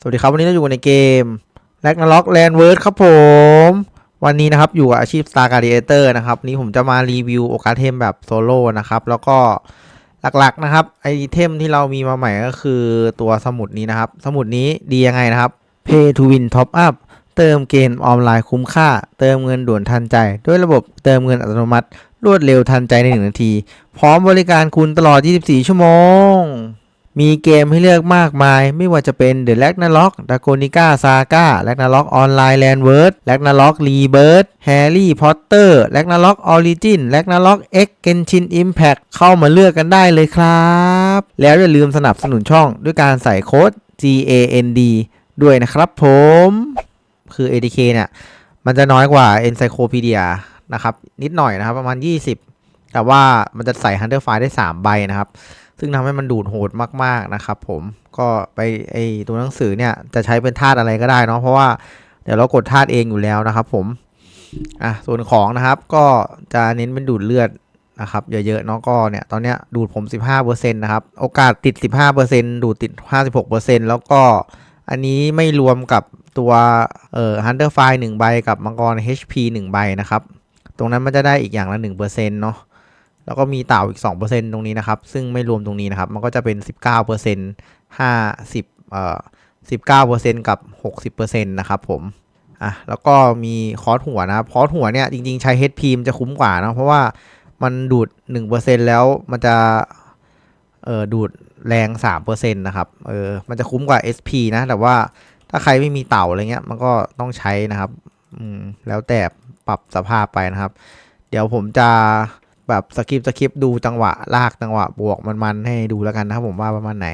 สวัสดีครับวันนี้เราอยู่ในเกม r a g n a r o k Land w o r d ครับผม วันนี้นะครับอยู่กับอาชีพ Star Gladiator นะครับนี้ผมจะมารีวิวโอกาเทมแบบโซโล่นะครับ แล้วก็หลักๆนะครับไอเทมที่เรามีมาใหม่ก็คือตัวสมุดนี้นะครับ สมุดนี้ดียังไงนะครับ Pay to Win Top Up เติมเกมออนไลน์คุ้มค่า เติมเงินด่วนทันใจ ด้วยระบบเติมเงินอัตโนมัติ รวดเร็วทันใจใน 1 นาที พร้อมบริการคุณตลอด 24 ชั่วโมง มีเกมให้เลือกมากมาย ไม่ว่าจะเป็น The Ragnarok Dragonica Saga Ragnarok Online Landward Ragnarok Rebirth Harry Potter Ragnarok Origin Ragnarok X Genshin Impact เข้ามาเลือกกันได้เลยครับ แล้วอย่าลืมสนับสนุนช่องด้วยการใส่โค้ด GAND ด้วยนะครับผม คือ ADK เนี่ย มันจะน้อยกว่า Encyclopedia นะครับ นิดหน่อยนะครับ ประมาณ 20 แต่ว่ามันจะใส่ Hunter File ได้ 3 ใบนะครับ ซึ่งทำให้มันดูดโหดมากๆนะครับผมก็ไปไอตัวหนังสือเนี่ยจะใช้เป็นธาตุอะไรก็ได้เนาะเพราะว่าเดี๋ยวเรากดธาตุเองอยู่แล้วนะครับผมอะส่วนของนะครับก็จะเน้นเป็นดูดเลือดนะครับเยอะๆเนาะก็เนี่ยตอนเนี้ยดูดผม 15%นะครับโอกาสติด 15%ดูดติด 56%แล้วก็อันนี้ไม่รวมกับตัวเอ่อ Hunter File 1ใบกับมังกร HP 1 ใบนะครับ ตรงนั้นมันจะได้อีกอย่างละ1%เนาะ แล้วก็มีเต่าอีก 2%ตรงนี้นะครับ ซึ่งไม่รวมตรงนี้นะครับ มันก็จะเป็น 19% 50เอ่อ19%กับ 60%นะครับผมอะแล้วก็มีคอร์สหัวนะครับคอร์สหัวเนี่ยจริงๆ ใช้ HP มันจะคุ้มกว่านะเพราะว่ามันดูด 1%แล้วมันจะเออดูดแรง 3%นะครับเออมันจะคุ้มกว่า SP นะ แต่ว่าถ้าใครไม่มีเต่าอะไรเงี้ย มันก็ต้องใช้นะครับอืมแล้วแต่ปรับสภาพไปนะครับ เดี๋ยวผมจะ แบบสคริปต์สคริปต์ดูจังหวะลากจังหวะบวกมันๆให้ดูแล้วกันนะครับผมว่าประมาณไหน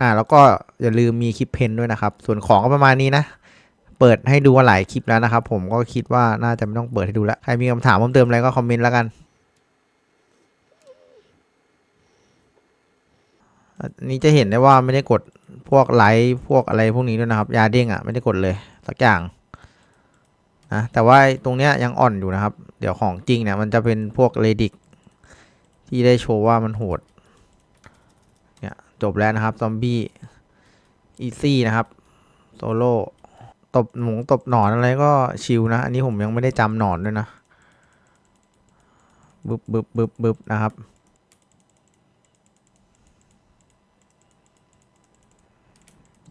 อ่า แล้วก็อย่าลืมมีคลิปเพนด้วยนะครับ ส่วนของก็ประมาณนี้นะ เปิดให้ดูหลายคลิปแล้วนะครับ ผมก็คิดว่าน่าจะไม่ต้องเปิดให้ดูแล้วใครมีคำถามเพิ่มเติมอะไรก็คอมเมนต์แล้วกันอันนี้จะเห็นได้ว่าไม่ได้กดพวกไลค์พวกอะไรพวกนี้ด้วยนะครับ ยาเด้งอะไม่ได้กดเลยสักอย่างนะแต่ว่าตรงเนี้ยยังอ่อนอยู่นะครับ เดี๋ยวของจริงเนี่ยมันจะเป็นพวกเลดิก ที่ได้โชว์ว่ามันโหด เนี่ยจบแล้วนะครับ ซอมบี้ อีซี่นะครับโซโล่ตบหมูตบหนอนอะไรก็ชิลนะ อันนี้ผมยังไม่ได้จำหนอนด้วยนะบึบบึบบึบบึบนะครับ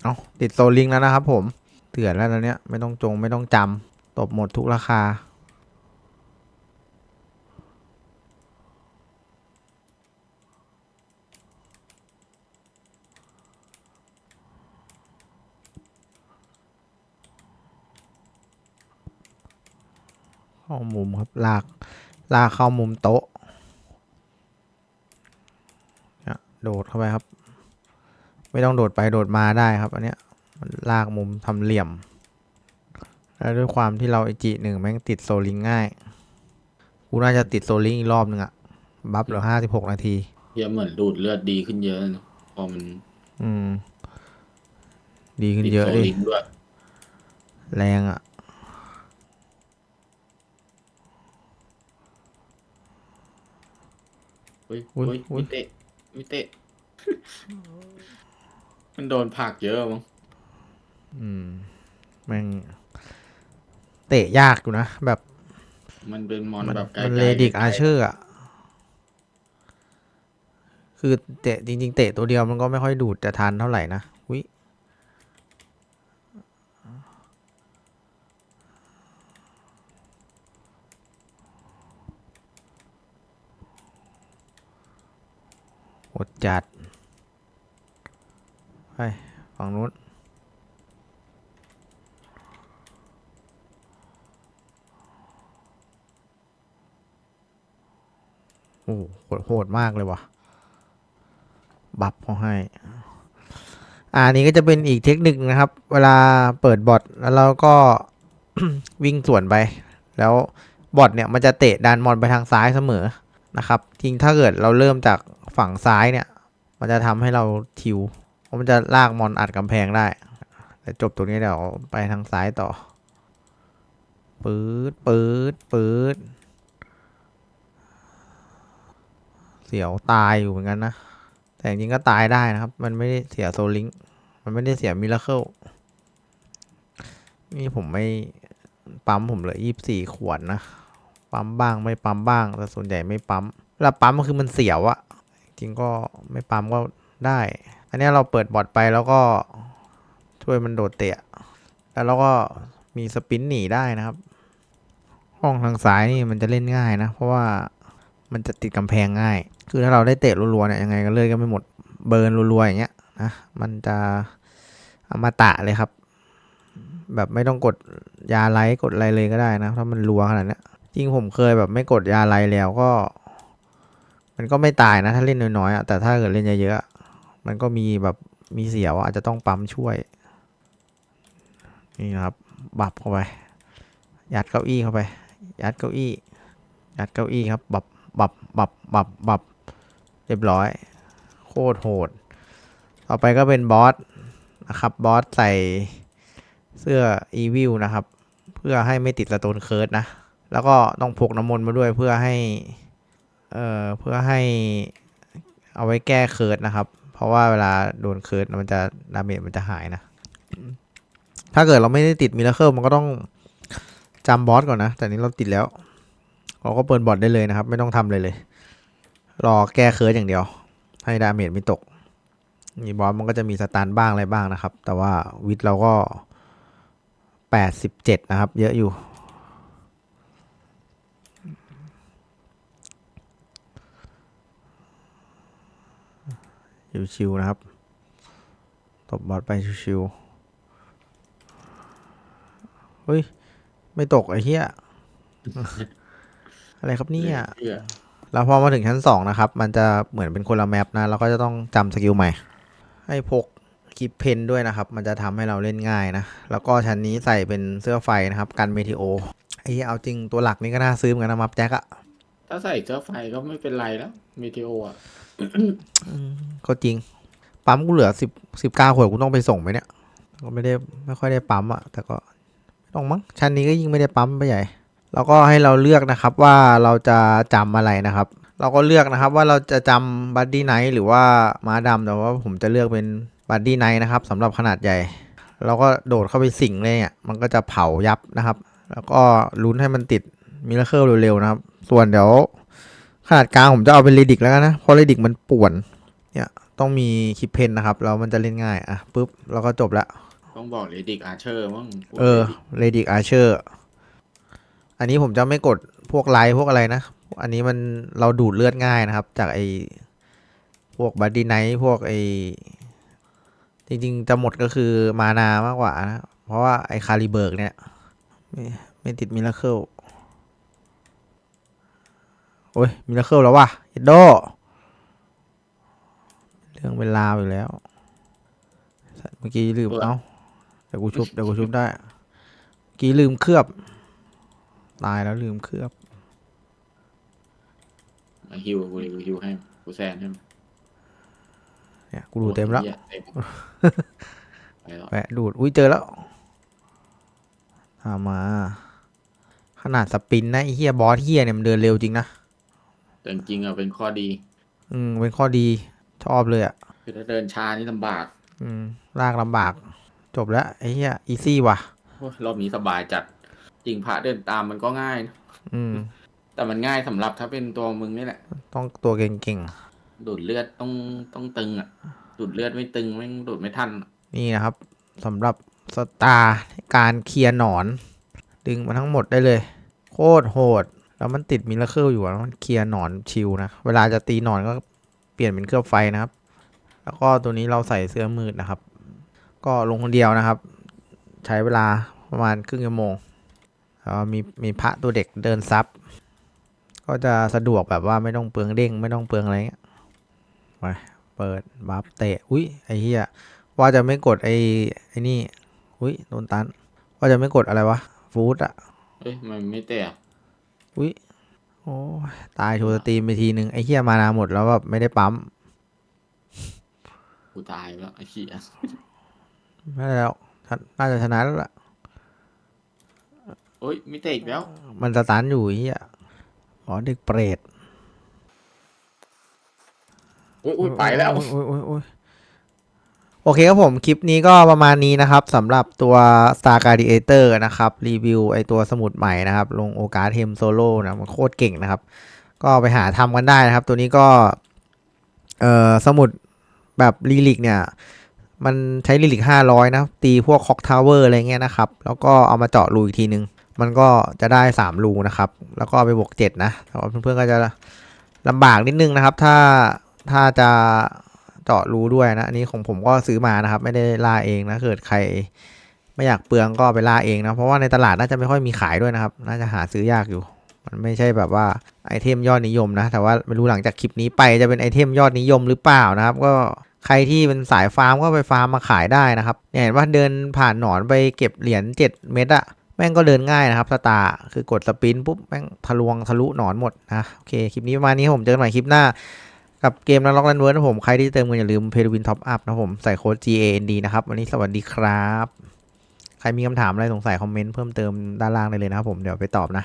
เอาติดโซลิงแล้วนะครับผมเตือนแล้วตอนเนี้ยไม่ต้องจงไม่ต้องจำตบหมดทุกราคา เข้ามุมครับลากลากเข้ามุมโต๊ะเนี่ยโดดเข้าไปครับ ไม่ต้องโดดไปโดดมาได้ครับ อันเนี้ยมันลากมุมทำเหลี่ยม แล้วด้วยความที่เราไอจีหนึ่งแม่งติดโซลิงง่าย กูน่าจะติดโซลิงอีกรอบหนึ่งอะบัฟเหลือห้าสิบหกนาทีเหี้ยเหมือนดูดเลือดดีขึ้นเยอะนะพอมัน อืม ดีขึ้นติดเยอะโซดิลิงด้วยแรงอะ เฮ้ยอุ๊ยเฮ้ยอุ๊ยวิเตะวิเตะ มันโดนผลักเยอะมั้งอืมแม่งเตะยากอยู่นะ แบบมันเป็นมอนมันแบบไกลมันๆเลดิกไลๆอาเชอร์อะ คือเตะจริง ๆ เตะตัวเดียวมันก็ไม่ค่อยดูดจะทันเท่าไหร่นะวิ อดจัด ไป ฝั่งนู้นโอ้โหโหดมากเลยว่ะ บัฟเขาให้ อ่าอันนี้ก็จะเป็นอีกเทคนิคนะครับ เวลาเปิดบอทแล้วเราก็วิ่งสวนไป แล้วบอทเนี่ยมันจะเตะดันมอนไปทางซ้ายเสมอนะครับจริงถ้าเกิดเราเริ่มจาก ฝั่งซ้ายเนี่ย มันจะทำให้เราทิวเพราะมันจะลากมอนอัดกำแพงได้ แต่จบตรงนี้เดี๋ยวไปทางซ้ายต่อ ปื๊ดปื๊ดปื๊ดเสียวตายอยู่เหมือนกันนะ แต่จริงก็ตายได้นะครับ มันไม่ได้เสียโซลิง มันไม่ได้เสียมิราเคิล นี่ผมไม่ปั๊มผมเหลือยี่สี่ขวดนะ ปั๊มบ้างไม่ปั๊มบ้าง แต่ส่วนใหญ่ไม่ปั๊มเวลาปั๊มก็คือมันเสียวอะ จริงก็ไม่ปั๊มก็ได้ อันนี้เราเปิดบอดไปแล้วก็ช่วยมันโดดเตะ แล้วเราก็มีสปินหนีได้นะครับ ห้องทางซ้ายนี่มันจะเล่นง่ายนะ เพราะว่ามันจะติดกำแพงง่าย คือถ้าเราได้เตะรัวๆเนี่ยยังไงก็เลื่อนก็ไม่หมด เบิร์นรัวๆอย่างเงี้ยนะมันจะอมาตะเลยครับ แบบไม่ต้องกดยาไลท์กดอะไรเลยก็ได้นะ ถ้ามันรัวขนาดนี้จริงผมเคยแบบไม่กดยาไลท์แล้วก็ มันก็ไม่ตายนะ ถ้าเล่นน้อยๆอะแต่ถ้าเกิดเล่นเยอะๆมันก็มีแบบมีเสียวอะอาจจะต้องปั๊มช่วย นี่นะครับ บับเข้าไป ยัดเก้าอี้เข้าไป ยัดเก้าอี้ ยัดเก้าอี้ครับ บับ บับ บับ บับ บับ เรียบร้อย โคตรโหด ต่อไปก็เป็นบอสนะครับ บอสใส่เสื้ออีวิลนะครับ เพื่อให้ไม่ติดสโตนเคิร์ดนะ แล้วก็ต้องพกน้ำมนต์มาด้วยเพื่อให้ เอ่อเพื่อให้เอาไว้แก้เคิร์ดนะครับ เพราะว่าเวลาโดนเคิร์ดมันจะดาเมจมันจะหายนะ ถ้าเกิดเราไม่ได้ติดมิราเคิลมันก็ต้องจำบอสก่อนนะ แต่นี้เราติดแล้ว เราก็เปิดบอทได้เลยนะครับ ไม่ต้องทำเลยเลย รอแก้เคิร์ดอย่างเดียว ให้ดาเมจไม่ตกนี่บอสมันก็จะมีสตาร์บ้างอะไรบ้างนะครับ แต่ว่าวิทเราก็แปดสิบเจ็ดนะครับ เยอะอยู่ ชิวๆนะครับ ตบบอสไปชิวๆเฮ้ย ไม่ตกไอ้เหี้ย อะไรครับเนี่ยเพื่อแล้วพอมาถึงชั้นสองนะครับ มันจะเหมือนเป็นคนละแมปนะเราก็จะต้องจำสกิลใหม่ ให้พกกิฟเพนด้วยนะครับ มันจะทำให้เราเล่นง่ายนะ แล้วก็ชั้นนี้ใส่เป็นเสื้อไฟนะครับ กันเมทิโอไอ้เหี้ยเอาจริงตัวหลักนี่ก็น่าซื้อเหมือนกันนะมับแจ็คอะถ้าใส่เสื้อไฟก็ไม่เป็นไรแล้ว มีทีโออะก็จริง ปั๊มกูเหลือสิบสิบเก้าขวดกูต้องไปส่งไหมเนี่ย ก็ไม่ได้ไม่ค่อยได้ปั๊มอะแต่ก็ไม่ต้องมั้งชั้นนี้ก็ยิ่งไม่ได้ปั๊มไปใหญ่ แล้วก็ให้เราเลือกนะครับว่าเราจะจำอะไรนะครับ เราก็เลือกนะครับว่าเราจะจำบัดดี้ไนท์หรือว่าม้าดำแต่ว่าผมจะเลือกเป็นบัดดี้ไนท์นะครับสำหรับขนาดใหญ่ เราก็โดดเข้าไปสิงเลยเนี่ยมันก็จะเผายับนะครับ แล้วก็ลุ้นให้มันติดมิราเคิลเร็วๆนะครับ ส่วนเดี๋ยว ขนาดกลางผมจะเอาเป็นเรดิกแล้วกันนะ เพราะเรดิกมันป่วน เนี่ยต้องมีคิปเพนนะครับแล้วมันจะเล่นง่าย อะปุ๊บแล้วก็จบละต้องบอกเลดิกอาเชอร์มั้งเออเรดิกอาเชอร์อันนี้ผมจะไม่กดพวกไลท์พวกอะไรนะ อันนี้มันเราดูดเลือดง่ายนะครับ จากไอพวกบัดดี้ไนท์พวกไอจริงๆ จะหมดก็คือมานามากกว่านะ เพราะว่าไอคาลิเบิร์กเนี่ย ไม่ไม่ติดมิราเคิล โอ้ยมิราเคิลแล้วว่ะเอ็ดโดเรื่องเป็นราวอยู่แล้วสัตว์เมื่อกี้ลืมเอ้าเดี๋ยวกูชุบเดี๋ยวกูชุบได้เมื่อกี้ลืมเคลือบ ตายแล้วลืมเคลือบมาฮิวกูเลยกูฮิวให้กูแซนให้มันเนี่ยกูดูเต็มแล้วหี้ยเต็มไปแล้วแวะดูดอุ้ยเจอแล้วตามมา ขนาดสปินนะไอ้เฮียบอสเฮียเนี่ยมันเดินเร็วจริงนะ แต่จริงๆอะเป็นข้อดี อืม เป็นข้อดีชอบเลยอะ คือถ้าเดินช้านี่ลำบาก อืมลากลำบาก จบแล้วไอ้เฮียอีซี่ว่ะโอ้ยรอบนี้สบายจัด จริงพระเดินตามมันก็ง่ายนะอืม แต่มันง่ายสำหรับถ้าเป็นตัวมึงนี่แหละ ต้องตัวเก่งดูดเลือดต้องต้องตึงอะ ดูดเลือดไม่ตึงแม่งดูดไม่ทันอะๆนี่นะครับสำหรับสตาร์การเคลียร์หนอน ดึงมาทั้งหมดได้เลย โคตรโหด แล้วมันติดมิลเลอราเคิลอยู่แล้วมันเคลียร์หนอนชิวนะ เวลาจะตีหนอนก็เปลี่ยนเป็นเครือบไฟนะครับ แล้วก็ตัวนี้เราใส่เสื้อมืดนะครับ ก็ลงคนเดียวนะครับ ใช้เวลาประมาณครึ่งชั่วโมงแล้วมีมีพระตัวเด็กเดินซับก็จะสะดวกแบบว่าไม่ต้องเปลืองเด้งไม่ต้องเปลืองอะไรเงี้ยไปเปิดบัฟเตะอุ้ยไอ้เหี้ยว่าจะไม่กดไอ้ไอ้นี่ อุ้ยโดนตัน ว่าจะไม่กดอะไรวะฟูดอะเอ้ยมันไม่เตะ อะอุ้ยโอ้ยตายโชว์สตรีมไปทีนึงไอ้เหี้ยมานาหมดแล้วแบบไม่ได้ปั๊มกูตายแล้วไอ้เหี้ยไม่ได้แล้วชนะน่าจะชนะแล้วล่ะโอ้ยไม่เตะอีกแล้ว มันสตันอยู่ไอ้เหี้ยอ๋อเด็กเปรตโอ้ยโอ้ยไปแล้วโอ้ยโอ้ย โอเคครับผม คลิปนี้ก็ประมาณนี้นะครับสำหรับตัว Star Gladiator นะครับ รีวิวไอตัวสมุดใหม่นะครับ ลงโอกาสเทมโซโล่นะมันโคตรเก่งนะครับ ก็ไปหาทำกันได้นะครับ ตัวนี้ก็ เอ่อ สมุดแบบลีลิกเนี่ย มันใช้ลีลิกห้าร้อยนะ ตีพวกคอกทาวเวอร์อะไรเงี้ยนะครับ แล้วก็เอามาเจาะรูอีกทีนึง มันก็จะได้สามรูนะครับ แล้วก็เอาไปบวกเจ็ดนะเพื่อนๆก็จะลำบากนิดนึงนะครับ ถ้าถ้าจะ เจาะรูด้วยนะอันนี้ของผมก็ซื้อมานะครับ ไม่ได้ล่าเองนะเกิดใครไม่อยากเปลืองก็ไปล่าเองนะเพราะว่าในตลาดน่าจะไม่ค่อยมีขายด้วยนะครับ น่าจะหาซื้อยากอยู่ มันไม่ใช่แบบว่าไอเทมยอดนิยมนะ แต่ว่าไม่รู้หลังจากคลิปนี้ไปจะเป็นไอเทมยอดนิยมหรือเปล่านะครับ ก็ใครที่เป็นสายฟาร์มก็ไปฟาร์มมาขายได้นะครับเนี่ยเห็นว่าเดินผ่านหนอนไปเก็บเหรียญ7 เม็ดอะแม่งก็เดินง่ายนะครับสตาร์คือกดสปินปุ๊บแม่งทะลวงทะลุหนอนหมดนะโอเคคลิปนี้ประมาณนี้ผมเจอกันใหม่คลิปหน้า กับเกมนักล็อกแลนเวิร์ดนะผมใครที่เติมเงินอย่าลืมเพลวินท็อปอัพนะผมใส่โค้ด G A N D นะครับ วันนี้สวัสดีครับ ใครมีคำถามอะไรสงสัยคอมเมนต์เพิ่มเติมด้านล่างได้เลยนะครับผมเดี๋ยวไปตอบนะ